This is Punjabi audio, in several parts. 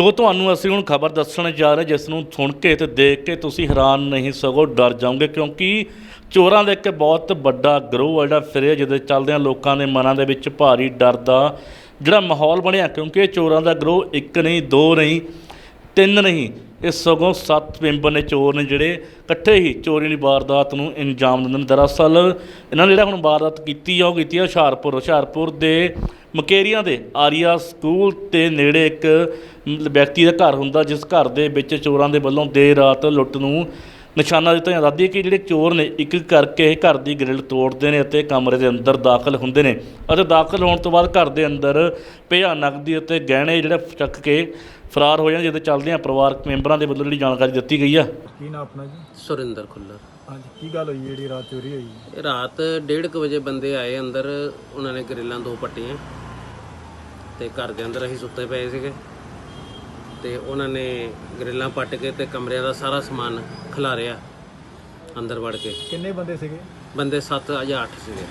ਜੋ ਤੁਹਾਨੂੰ ਅਸੀਂ ਹੁਣ ਖਬਰ ਦੱਸਣ ਜਾ ਰਹੇ, ਜਿਸ ਨੂੰ ਸੁਣ ਕੇ ਤੇ ਦੇਖ ਕੇ ਤੁਸੀਂ ਹੈਰਾਨ ਨਹੀਂ ਸਗੋਂ ਡਰ ਜਾਓਗੇ, ਕਿਉਂਕਿ ਚੋਰਾਂ ਦਾ ਇੱਕ ਬਹੁਤ ਵੱਡਾ ਗਰੋਹ ਆ ਜਿਹੜਾ ਫਿਰਿਆ ਜਿਹਦੇ ਚੱਲਦਿਆਂ ਲੋਕਾਂ ਦੇ ਮਨਾਂ ਦੇ ਵਿੱਚ ਭਾਰੀ ਡਰ ਦਾ ਜਿਹੜਾ ਮਾਹੌਲ ਬਣਿਆ, ਕਿਉਂਕਿ ਚੋਰਾਂ ਦਾ ਗਰੋਹ ਇੱਕ ਨਹੀਂ, ਦੋ ਨਹੀਂ, ਤਿੰਨ ਨਹੀਂ ਇਹ ਸਗੋਂ ਸੱਤ ਮੈਂਬਰ ਨੇ ਚੋਰ ਨੇ ਜਿਹੜੇ ਇਕੱਠੇ ਹੀ ਚੋਰੀ ਦੀ ਵਾਰਦਾਤ ਨੂੰ ਅੰਜਾਮ ਦਿੰਦੇ ਨੇ। ਦਰਅਸਲ ਇਹਨਾਂ ਨੇ ਜਿਹੜਾ ਹੁਣ ਵਾਰਦਾਤ ਕੀਤੀ ਆ, ਉਹ ਕੀਤੀ ਆ ਹੁਸ਼ਿਆਰਪੁਰ। ਹੁਸ਼ਿਆਰਪੁਰ ਦੇ ਮਕੇਰੀਆਂ ਦੇ ਆਰੀਆ ਸਕੂਲ ਤੇ ਨੇੜੇ ਇੱਕ ਵਿਅਕਤੀ ਦਾ ਘਰ ਹੁੰਦਾ, ਜਿਸ ਘਰ ਦੇ ਵਿੱਚ ਚੋਰਾਂ ਦੇ ਵੱਲੋਂ ਦੇਰ ਰਾਤ ਲੁੱਟ ਨੂੰ ਨਿਸ਼ਾਨਾ ਦਿੱਤਾ ਜਾਂਦਾ ਹੈ ਕਿ ਜਿਹੜੇ ਚੋਰ ਨੇ ਇੱਕ ਇੱਕ ਕਰਕੇ ਘਰ ਦੀ ਗ੍ਰਿਲ ਤੋੜਦੇ ਨੇ ਅਤੇ ਕਮਰੇ ਦੇ ਅੰਦਰ ਦਾਖਲ ਹੁੰਦੇ ਨੇ। ਅਤੇ ਦਾਖਲ ਹੋਣ ਤੋਂ ਬਾਅਦ ਘਰ ਦੇ ਅੰਦਰ ਪਿਆ ਨਕਦੀ ਅਤੇ ਗਹਿਣੇ ਜਿਹੜੇ ਚੱਕ ਕੇ ਫਰਾਰ ਹੋ ਜਾਂਦੇ ਜਿਹਦੇ ਚੱਲਦੇ ਆ ਪਰਿਵਾਰਕ ਮੈਂਬਰਾਂ ਦੇ ਵੱਲੋਂ ਜਿਹੜੀ ਜਾਣਕਾਰੀ ਦਿੱਤੀ ਗਈ ਆ। ਕੀ ਨਾ ਆਪਣਾ ਜੀ? ਸੁਰਿੰਦਰ ਖੁੱਲਰ। ਹਾਂਜੀ ਕੀ ਗੱਲ ਹੋਈ ਜਿਹੜੀ ਰਾਤ ਚੋਰੀ ਹੋਈ? ਇਹ ਰਾਤ 1:30 ਵਜੇ ਬੰਦੇ ਆਏ ਅੰਦਰ ਉਹਨਾਂ ਨੇ ਗਰਿੱਲਾਂ ਦੋ ਪੱਟੀਆਂ ਤੇ ਘਰ ਦੇ ਅੰਦਰ ਅਸੀਂ ਸੁੱਤੇ ਪਏ ਸੀਗੇ। ਤੇ ਉਹਨਾਂ ਨੇ ਗਰਿੱਲਾਂ ਪੱਟ ਕੇ ਤੇ ਕਮਰਿਆਂ ਦਾ ਸਾਰਾ ਸਮਾਨ ਖਿਲਾਰਿਆ ਅੰਦਰ ਵੜ ਕੇ। ਕਿੰਨੇ ਬੰਦੇ ਸੀਗੇ? ਬੰਦੇ 7 ਜਾਂ 8 ਸੀਗੇ।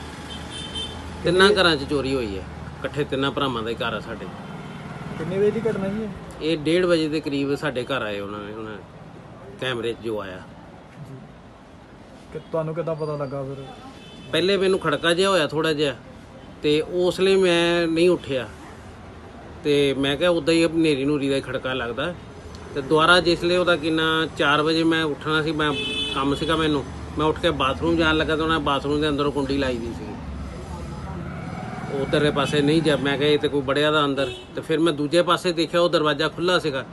ਤਿੰਨਾਂ ਘਰਾਂ 'ਚ ਚੋਰੀ ਹੋਈ ਹੈ। ਇਕੱਠੇ ਤਿੰਨਾਂ ਭਰਾਵਾਂ ਦਾ ਹੀ ਘਰ ਆ ਸਾਡੇ। ਕਿੰਨੇ ਵਜੇ ਦੀ ਘਟਨਾ ਜੀ ਇਹ? ਇਹ 1:30 ਵਜੇ ਦੇ ਕਰੀਬ ਸਾਡੇ ਘਰ ਆਏ ਉਹਨਾਂ ਨੇ ਉਹਨਾਂ ਕੈਮਰੇ 'ਚ ਜੋ ਆਇਆ। ਕਿ ਤੁਹਾਨੂੰ ਕਿੱਦਾਂ ਪਤਾ ਲੱਗਾ ਫਿਰ? ਪਹਿਲੇ ਮੈਨੂੰ ਖੜਕਾ ਜਿਹਾ ਹੋਇਆ ਥੋੜਾ ਜਿਹਾ ਤੇ ਉਸ ਲਈ ਮੈਂ ਨਹੀਂ ਉੱਠਿਆ। ਤੇ ਮੈਂ ਕਿਹਾ ਉਦਾਂ ਹੀ ਹਨੇਰੀ ਨੂਰੀ ਦਾ ਹੀ ਖੜਕਾ ਲੱਗਦਾ। ਤੇ ਦੁਬਾਰਾ ਜਿਸ ਉਹਦਾ ਕਿੰਨਾ 4 ਵਜੇ ਮੈਂ ਉੱਠਣਾ ਸੀ, ਮੈਂ ਕੰਮ ਸੀਗਾ ਮੈਨੂੰ, ਮੈਂ ਉੱਠ ਕੇ ਬਾਥਰੂਮ ਜਾਣ ਲੱਗਾ ਤਾਂ ਉਹਨਾਂ ਬਾਥਰੂਮ ਦੇ ਅੰਦਰੋਂ ਕੁੰਡੀ ਲਾਈ ਦੀ ਸੀ। ਉਧਰਲੇ ਪਾਸੇ ਨਹੀਂ ਜਾ, ਮੈਂ ਕਿਹਾ ਇਹ ਤੇ ਕੋਈ ਬੜਿਆ ਦਾ ਅੰਦਰ। ਤੇ ਫਿਰ ਮੈਂ ਦੂਜੇ ਪਾਸੇ ਦੇਖਿਆ, ਉਹ ਦਰਵਾਜ਼ਾ ਖੁੱਲਾ ਸੀਗਾ।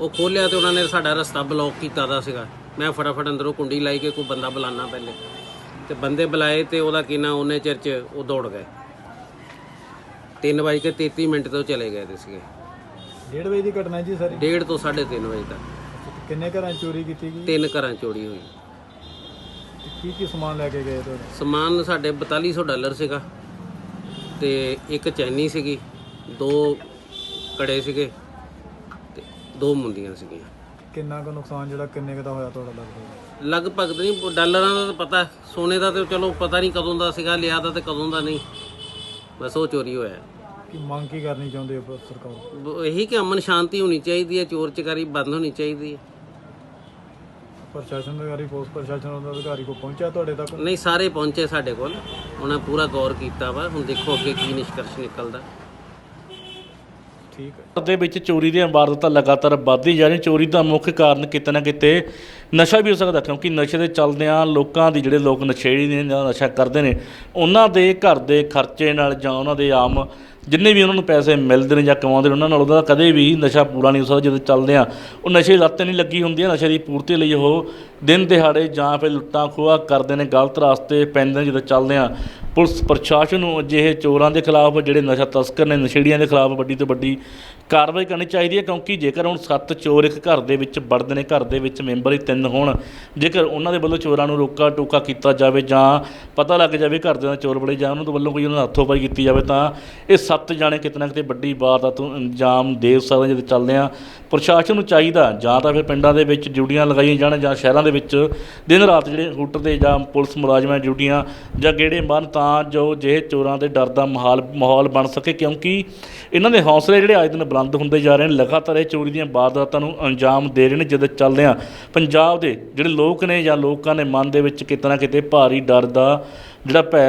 ਉਹ ਖੋਲਿਆ ਤੇ ਉਹਨਾਂ ਨੇ ਸਾਡਾ ਰਸਤਾ ਬਲੌਕ ਕੀਤਾ ਦਾ ਸੀਗਾ। ਮੈਂ ਫਟਾਫਟ ਅੰਦਰੋਂ ਕੁੰਡੀ ਲਾਈ ਕੇ ਕੋਈ ਬੰਦਾ ਬੁਲਾਣਾ ਪਹਿਲੇ। ਤੇ ਬੰਦੇ ਬੁਲਾਏ ਤੇ ਉਹਦਾ ਕਿੰਨਾ, ਉਹਨੇ ਚਿਰ ਚ ਉਹ ਦੌੜ ਗਏ। 3 ਵਜੇ ਕੇ 33 ਮਿੰਟ ਤੋਂ ਚਲੇ ਗਏ ਤੇ ਸੀਗੇ। 1:30 ਵਜੇ ਦੀ ਘਟਨਾ ਜੀ ਸਾਰੀ? ਡੇਢ ਤੋਂ 3:30 ਵਜੇ ਤੱਕ। ਕਿੰਨੇ ਘਰਾਂ 'ਚ ਚੋਰੀ ਕੀਤੀ ਗਈ? ਤਿੰਨ ਘਰਾਂ ਚੋਰੀ ਹੋਈ। ਕੀ ਕੀ ਸਮਾਨ ਲੈ ਕੇ ਗਏ ਤੁਹਾਡੇ? ਸਮਾਨ ਸਾਡੇ 4200 ਡਾਲਰ ਸੀਗਾ ਤੇ ਇੱਕ ਚੈਨੀ ਸੀਗੀ ਦੋ ਕੜੇ ਸੀਗੇ ਤੇ ਦੋ ਮੁੰਦੀਆਂ ਸੀਗੀਆਂ। ਕਿੰਨਾ ਕੁ ਨੁਕਸਾਨ ਜਿਹੜਾ ਕਿੰਨੇ ਕੁ ਦਾ ਹੋਇਆ ਤੁਹਾਡਾ ਲੱਗਦਾ? ਲਗਭਗ ਤਾਂ ਨਹੀਂ ਡਾਲਰਾਂ ਦਾ ਤਾਂ ਪਤਾ ਸੋਨੇ ਦਾ ਤੇ ਚਲੋ ਪਤਾ ਨਹੀਂ ਕਦੋਂ ਦਾ ਸੀਗਾ ਲਿਆ ਦਾ ਤੇ ਕਦੋਂ ਦਾ ਨਹੀਂ। ਬਸ ਉਹ ਚੋਰੀ ਹੋਇਆ। ਕੀ ਮੰਗ ਕੀ ਕਰਨੀ ਚਾਹੁੰਦੇ ਹੋ ਸਰਕਾਰ? ਬ- ਇਹੀ ਕਿ ਅਮਨ ਸ਼ਾਂਤੀ ਹੋਣੀ ਚਾਹੀਦੀ ਹੈ ਚੋਰ ਚਕਾਰੀ ਬੰਦ ਹੋਣੀ ਚਾਹੀਦੀ ਹੈ। ਪ੍ਰਸ਼ਾਸਨ ਅਧਿਕਾਰੀ ਪੁਲਿਸ ਪ੍ਰਸ਼ਾਸਨ ਦਾ ਅਧਿਕਾਰੀ ਕੋ ਪਹੁੰਚਿਆ ਤੁਹਾਡੇ ਤੱਕ? ਨਹੀਂ ਸਾਰੇ ਪਹੁੰਚੇ ਸਾਡੇ ਕੋਲ। ਉਹਨਾਂ ਪੂਰਾ ਗੌਰ ਕੀਤਾ ਵਾ। ਹੁਣ ਦੇਖੋ ਅੱਗੇ ਕੀ ਨਿਸ਼ਕਰਸ਼ ਨਿਕਲਦਾ। ਠੀਕ ਹੈ। ਦੇ ਵਿੱਚ ਚੋਰੀ ਦੀਆਂ ਵਾਰਦਾਤਾਂ ਲਗਾਤਾਰ ਵੱਧਦੀ ਜਾ ਰਹੀਆਂ। ਚੋਰੀ ਦਾ ਮੁੱਖ ਕਾਰਨ ਕਿਤੇ ਨਾ ਕਿਤੇ ਨਸ਼ਾ ਵੀ ਹੋ ਸਕਦਾ, ਕਿਉਂਕਿ ਨਸ਼ੇ ਦੇ ਚੱਲਦਿਆਂ ਲੋਕਾਂ ਦੀ ਜਿਹੜੇ ਲੋਕ ਨਸ਼ੇੜੀ ਨੇ ਜਾਂ ਨਸ਼ਾ ਕਰਦੇ ਨੇ, ਉਹਨਾਂ ਦੇ ਘਰ ਦੇ ਖਰਚੇ ਨਾਲ ਜਾਂ ਉਹਨਾਂ ਦੇ ਆਮ ਜਿੰਨੇ ਵੀ ਉਹਨਾਂ ਨੂੰ ਪੈਸੇ ਮਿਲਦੇ ਨੇ ਜਾਂ ਕਮਾਉਂਦੇ ਨੇ, ਉਹਨਾਂ ਨਾਲ ਉਹਦਾ ਕਦੇ ਵੀ ਨਸ਼ਾ ਪੂਰਾ ਨਹੀਂ ਹੋ ਸਕਦਾ ਜਦੋਂ ਚੱਲਦੇ ਆ ਉਹ ਨਸ਼ੇ ਦੀ ਲੱਤ ਨਹੀਂ ਲੱਗੀ ਹੁੰਦੀ ਹੈ ਨਸ਼ੇ ਦੀ ਪੂਰਤੀ ਲਈ ਉਹ ਦਿਨ ਦਿਹਾੜੇ ਜਾਂ ਫਿਰ ਲੁੱਟਾਂ ਖੋਹਾਂ ਕਰਦੇ ਨੇ, ਗਲਤ ਰਾਸਤੇ ਪੈਂਦੇ ਨੇ ਜਦੋਂ ਚੱਲਦੇ ਆ ਪੁਲਿਸ ਪ੍ਰਸ਼ਾਸਨ ਨੂੰ ਅਜਿਹੇ ਚੋਰਾਂ ਦੇ ਖਿਲਾਫ ਜਿਹੜੇ ਨਸ਼ਾ ਤਸਕਰ ਨੇ, ਨਸ਼ੇੜੀਆਂ ਦੇ ਖਿਲਾਫ ਵੱਡੀ ਤੋਂ ਵੱਡੀ ਕਾਰਵਾਈ ਕਰਨੀ ਚਾਹੀਦੀ ਹੈ ਕਿਉਂਕਿ ਜੇਕਰ ਹੁਣ ਸੱਤ ਚੋਰ ਇੱਕ ਘਰ ਦੇ ਵਿੱਚ ਵੜਦੇ ਨੇ, ਘਰ ਦੇ ਵਿੱਚ ਮੈਂਬਰ ਹੀ ਤਿੰਨ ਹੋਣ, ਜੇਕਰ ਉਹਨਾਂ ਦੇ ਵੱਲੋਂ ਚੋਰਾਂ ਨੂੰ ਰੋਕਾ ਟੋਕਾ ਕੀਤਾ ਜਾਵੇ ਜਾਂ ਪਤਾ ਲੱਗ ਜਾਵੇ ਘਰ ਦੇ ਨਾਲ ਚੋਰ ਬੜੇ ਜਾਂ ਉਹਨਾਂ ਦੇ ਵੱਲੋਂ ਕੋਈ ਉਹਨਾਂ ਦਾ ਹੱਥੋਂ ਪਾਈ ਕੀਤੀ ਜਾਵੇ ਤਾਂ ਇਹ ਸੱਤ ਜਾਣੇ ਕਿਤੇ ਨਾ ਕਿਤੇ ਵੱਡੀ ਵਾਰਦਾਤ ਨੂੰ ਅੰਜਾਮ ਦੇ ਸਕਦੇ ਜਦੋਂ ਚੱਲਦੇ ਆ ਪ੍ਰਸ਼ਾਸਨ ਨੂੰ ਚਾਹੀਦਾ ਜਾਂ ਤਾਂ ਫਿਰ ਪਿੰਡਾਂ ਦੇ ਵਿੱਚ ਡਿਊਟੀਆਂ ਲਗਾਈਆਂ ਜਾਣ ਜਾਂ ਸ਼ਹਿਰਾਂ ਦੇ ਵਿੱਚ ਦਿਨ ਰਾਤ ਜਿਹੜੇ ਹੂਟਰ ਦੇ ਜਾਂ ਪੁਲਿਸ ਮੁਲਾਜ਼ਮਾਂ ਡਿਊਟੀਆਂ ਜਾਂ ਗੇੜੇ ਬੰਨ ਤਾਂ ਜੋ ਜੇ ਚੋਰਾਂ ਦੇ ਡਰ ਦਾ ਮਾਹੌਲ ਮਾਹੌਲ ਬਣ ਸਕੇ, ਕਿਉਂਕਿ ਇਹਨਾਂ ਦੇ ਹੌਸਲੇ ਜਿਹੜੇ ਅੱਜ ਦਿਨ ਬੁਲੰਦ ਹੁੰਦੇ ਜਾ ਰਹੇ ਨੇ, ਲਗਾਤਾਰ ਇਹ ਚੋਰੀ ਦੀਆਂ ਵਾਰਦਾਤਾਂ ਨੂੰ ਅੰਜਾਮ ਦੇ ਰਹੇ ਨੇ ਜਦੋਂ ਚੱਲਦੇ ਆ ਪੰਜਾਬ ਦੇ ਜਿਹੜੇ ਲੋਕ ਨੇ ਜਾਂ ਲੋਕਾਂ ਦੇ ਮਨ ਦੇ ਵਿੱਚ ਕਿਤੇ ਨਾ ਕਿਤੇ ਭਾਰੀ ਡਰ ਦਾ ਜਿਹੜਾ ਭੈ